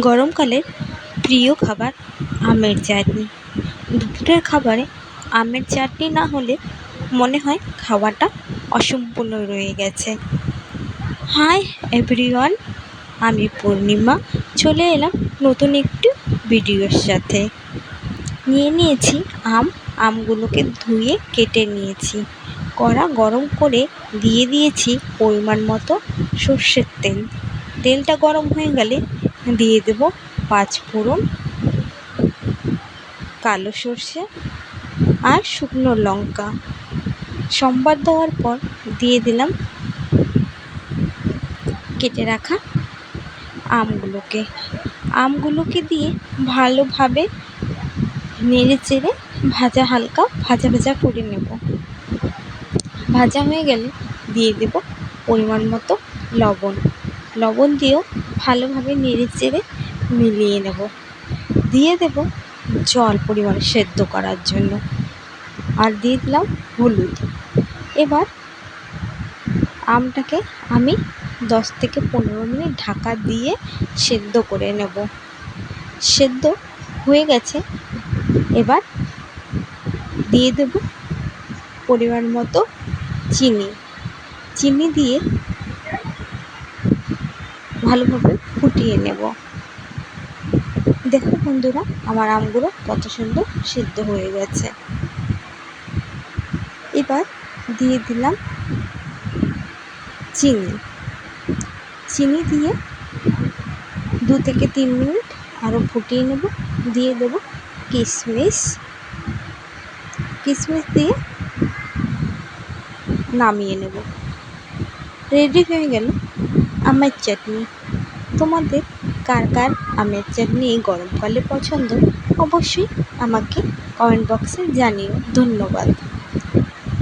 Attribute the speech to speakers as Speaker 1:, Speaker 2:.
Speaker 1: গরমকালের প্রিয় খাবার আমের চাটনি। দুপুরের খাবারে আমের চাটনি না হলে মনে হয় খাওয়াটা অসম্পূর্ণ রয়ে গেছে। হাই এভরিওয়ান, আমি পূর্ণিমা। চলে এলাম নতুন একটি ভিডিওর সাথে। নিয়ে নিয়েছি আম। আমগুলোকে ধুয়ে কেটে নিয়েছি। কড়া গরম করে দিয়ে দিয়েছি পরিমাণ মতো সর্ষের তেল। তেলটা গরম হয়ে গেলে দিয়ে দেবো পাঁচ ফোড়ন, কালো সর্ষে আর শুকনো লঙ্কা। সম্বাদ দেওয়ার পর দিয়ে দিলাম কেটে রাখা আমগুলোকে। আমগুলোকে দিয়ে ভালোভাবে নেড়ে চেড়ে ভাজা হালকা ভাজা ভাজা করে নেব। ভাজা হয়ে গেলে দিয়ে দেব পরিমাণ মতো লবণ। লবণ দিয়েও ভালোভাবে নেড়ে চেড়ে মিলিয়ে নেব। দিয়ে দেব জল পরিমাণে সেদ্ধ করার জন্য। আর দিয়ে দিলাম হলুদ। এবার আমটাকে আমি দশ থেকে পনেরো মিনিট ঢাকা দিয়ে সেদ্ধ করে নেব। সেদ্ধ হয়ে গেছে। এবার দিয়ে দেব পরিমাণ মতো চিনি। চিনি দিয়ে ভালোভাবে ফুটিয়ে নেব। দেখো বন্ধুরা, আমার আমগুলো কত সুন্দর সিদ্ধ হয়ে গেছে। এবার দিয়ে দিলাম চিনি। চিনি দিয়ে দু থেকে তিন মিনিট আরও ফুটিয়ে নেব। দিয়ে দেবো কিশমিশ কিশমিশ দিয়ে নামিয়ে নেব। রেডি হয়ে গেল। আমের চাটনি। তোমাদের কার কার আমের চাটনি এই গরমকালে পছন্দ? অবশ্যই আমাকে কমেন্ট বক্সে জানিও। ধন্যবাদ।